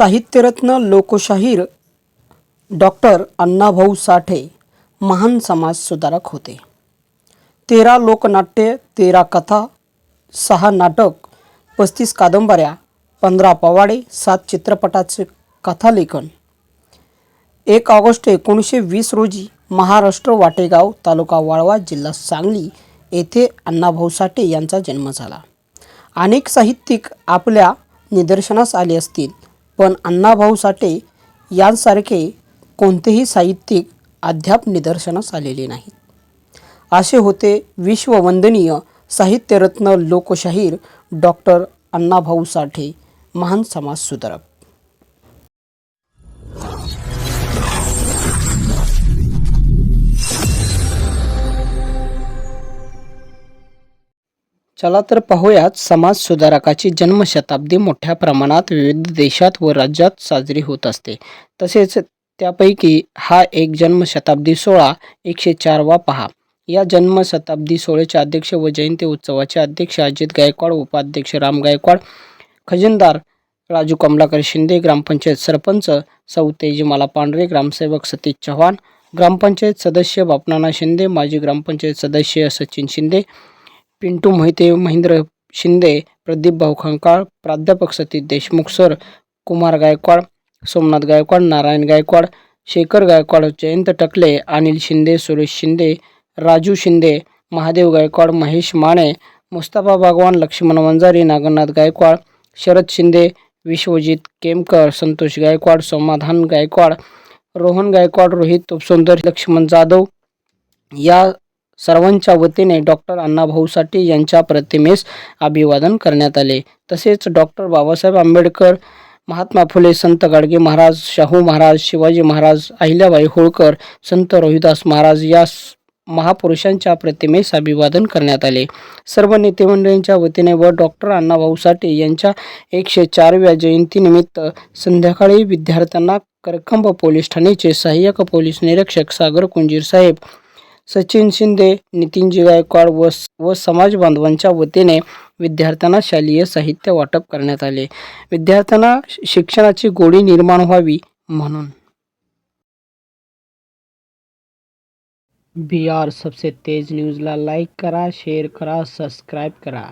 साहित्यरत्न लोकशाहीर डॉक्टर अण्णाभाऊ साठे महान समाजसुधारक होते. तेरा लोकनाट्य तेरा कथा सहा नाटक पस्तीस कादंबऱ्या पंधरा पवाडे सात चित्रपटाचे कथालेखन. एक ऑगस्ट एकोणीसशे वीस रोजी महाराष्ट्र वाटेगाव तालुका वाळवा जिल्हा सांगली येथे अण्णाभाऊ साठे यांचा जन्म झाला. अनेक साहित्यिक आपल्या निदर्शनास आले असतील. पण अण्णाभाऊ साठे यांसारखे कोणतेही साहित्यिक अद्याप निदर्शनास आलेले नाहीत. असे होते विश्ववंदनीय साहित्यरत्न लोकशाहीर डॉक्टर अण्णाभाऊ साठे महान समाजसुधारक. चला तर पाहूयात समाज सुधारकाची जन्मशताब्दी मोठ्या प्रमाणात विविध देशात व राज्यात साजरी होत असते. तसेच त्यापैकी हा एक जन्मशताब्दी सोहळा एकशे चारवा पहा. या जन्मशताब्दी सोहळ्याचे अध्यक्ष व जयंती उत्सवाचे अध्यक्ष अजित गायकवाड उपाध्यक्ष राम गायकवाड खजिनदार राजू कमलाकर शिंदे ग्रामपंचायत सरपंच सौ तेजमाला पांढरे ग्रामसेवक सतीश चव्हाण ग्रामपंचायत सदस्य बापनाना शिंदे माजी ग्रामपंचायत सदस्य सचिन शिंदे पिंटू मोहिते महेंद्र शिंदे प्रदीप भाऊ खंकाळ प्राध्यापक सतीश देशमुख सर कुमार गायकवाड सोमनाथ गायकवाड नारायण गायकवाड शेखर गायकवाड जयंत टकले अनिल शिंदे सुरेश शिंदे राजू शिंदे महादेव गायकवाड महेश माने मुस्ताफा भगवान लक्ष्मण वंजारी नागनाथ गायकवाड शरद शिंदे विश्वजित केमकर संतोष गायकवाड समाधान गायकवाड रोहन गायकवाड रोहित उपसुंदर लक्ष्मण जाधव या सर्वांच्या वतीने डॉक्टर अण्णाभाऊ साठे यांच्या प्रतिमेस अभिवादन करण्यात आले. तसेच डॉक्टर बाबासाहेब आंबेडकर महात्मा फुले संत गाडगे महाराज शाहू महाराज शिवाजी महाराज अहिल्याबाई होळकर संत रोहिदास महाराज या महापुरुषांच्या प्रतिमेस अभिवादन करण्यात आले. सर्व नेतेमंडळींच्या वतीने व डॉक्टर अण्णाभाऊ साठे यांच्या एकशे चारव्या जयंतीनिमित्त संध्याकाळी विद्यार्थ्यांना करकंब पोलीस ठाण्याचे सहाय्यक पोलीस निरीक्षक सागर कुंजीर साहेब सचिन शिंदे नितीनजी गायकवाड व व समाज बांधवांच्या वतीने विद्यार्थ्यांना शालेय साहित्य वाटप करण्यात आले. विद्यार्थ्यांना शिक्षणाची गोडी निर्माण व्हावी म्हणून. बी आर सबसे तेज न्यूजला लाईक करा शेअर करा सबस्क्राईब करा.